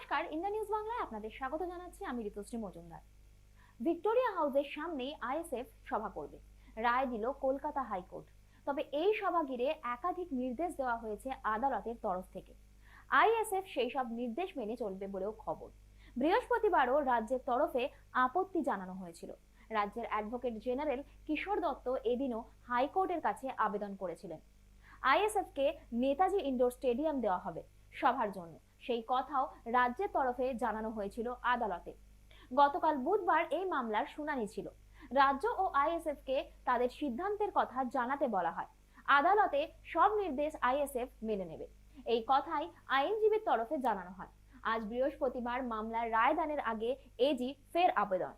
নমস্কার India news বাংলায় আপনাদের স্বাগত জানাচ্ছি। আমি ঋতুশ্রী মজুমদার। ভিক্টোরিয়া হাউসের সামনেই আইএসএফ সভা করবে। রায় দিল কলকাতা হাইকোর্ট। তবে এই সভা ঘিরে একাধিক নির্দেশ দেওয়া হয়েছে আদালতের তরফ থেকে। আইএসএফ সেই সব নির্দেশ মেনে চলবে বলেও খবর। বৃহস্পতিবারও রাজ্যের তরফে আপত্তি জানানো হয়েছিল। রাজ্যের অ্যাডভোকেট জেনারেল কিশোর দত্ত এদিনও হাইকোর্টের কাছে আবেদন করেছিলেন। আইএসএফকে নেতাজি ইন্ডোর স্টেডিয়াম দেওয়া হবে সভার জন্য। সেই কথাও রাজ্যের তরফে জানানো হয়েছিল আদালতে। গতকাল বুধবার এই মামলার শুনানি ছিল। রাজ্য ও আইএসএফ কে তাদের সিদ্ধান্তের কথা জানাতে বলা হয়। আদালতে সব নির্দেশ আইএসএফ মেনে নেবে। এই কথাই আইনজীবীর তরফে জানানো হয়। আজ বৃহস্পতিবার মামলার রায়দানের আগে এজি ফের আবেদন।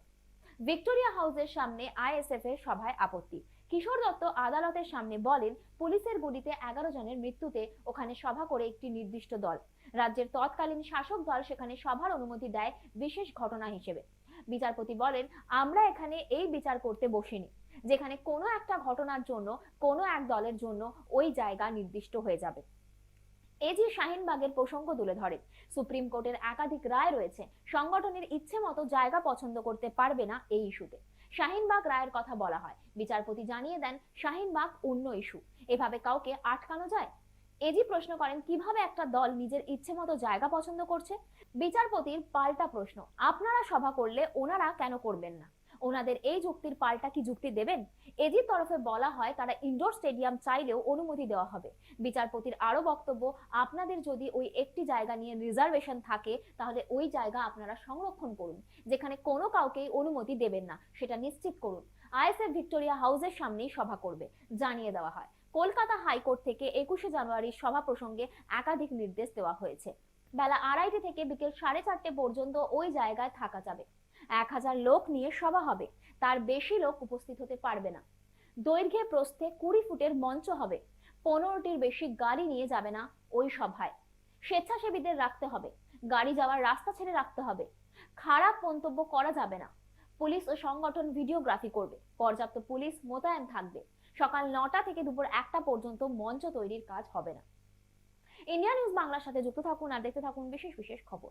ভিক্টোরিয়া হাউসের সামনে আইএসএফ এর সভায় আপত্তি। কিশোর দত্ত আদালতের সামনে বলেন, পুলিশের গুলিতে এগারো জনের মৃত্যুতে ওখানে সভা করে একটি নির্দিষ্ট দল। রাজ্যের তৎকালীন শাসক দল সেখানে সভার অনুমতি দেয় বিশেষ ঘটনা হিসেবে। বিচারপতি বলেন, আমরা এখানে এই বিচার করতে বসিনি, যেখানে কোনো একটা ঘটনার জন্য, কোনো এক দলের জন্য ওই জায়গা নির্দিষ্ট হয়ে যাবে। এজি শাহিনবাগের প্রসঙ্গ তুলে ধরে সুপ্রিম কোর্টের একাধিক রায় রয়েছে, সংগঠনের ইচ্ছে মতো জায়গা পছন্দ করতে পারবে না এই ইস্যুতে। শাহিনবাগ রায়ের কথা বলা হয়। বিচারপতি জানিয়ে দেন শাহিনবাগ অন্য ইস্যু। এভাবে কাউকে আটকানো যায়? এজি প্রশ্ন করেন, কীভাবে একটা দল নিজের ইচ্ছে মতো জায়গা পছন্দ করছে? বিচারপতির পাল্টা প্রশ্ন, আপনারা সভা করলে ওনারা কেন করবেন না? ওনাদের এই যুক্তির পাল্টা কি যুক্তি দেবেন? এজির তরফে বলা হয়, তারা ইনডোর স্টেডিয়াম চাইলেও অনুমতি দেওয়া হবে। বিচারপতির আরও বক্তব্য, আপনাদের যদি ওই একটি জায়গা নিয়ে রিজার্ভেশন থাকে, তাহলে ওই জায়গা আপনারা সংরক্ষণ করুন। যেখানে কোনো কাউকেই অনুমতি দেবেন না, সেটা নিশ্চিত করুন। আইএসএফ ভিক্টোরিয়া হাউসের সামনেই সভা করবে, জানিয়ে দেওয়া হয়। কলকাতা হাইকোর্ট থেকে একুশে জানুয়ারির সভা প্রসঙ্গে একাধিক নির্দেশ দেওয়া হয়েছে। বেলা আড়াইটে থেকে বিকেল সাড়ে চারটে পর্যন্ত ওই জায়গায় থাকা যাবে। এক হাজার লোক নিয়ে সভা হবে। তার বেশি লোক উপস্থিত হতে পারবে না। দৈর্ঘ্যে প্রস্থে কুড়ি ফুটের মঞ্চ হবে। পনেরোটির বেশি গাড়ি নিয়ে যাবে না ওই সভায়। স্বেচ্ছাসেবীদের রাখতে হবে। গাড়ি যাওয়ার রাস্তা ছেড়ে রাখতে হবে। খারাপ মন্তব্য করা যাবে না। পুলিশ ও সংগঠন ভিডিওগ্রাফি করবে। পর্যাপ্ত পুলিশ মোতায়েন থাকবে। সকাল নটা থেকে দুপুর একটা পর্যন্ত মঞ্চ তৈরির কাজ হবে না। ইন্ডিয়া নিউজ বাংলার সাথে যুক্ত থাকুন আর দেখতে থাকুন বিশেষ বিশেষ খবর।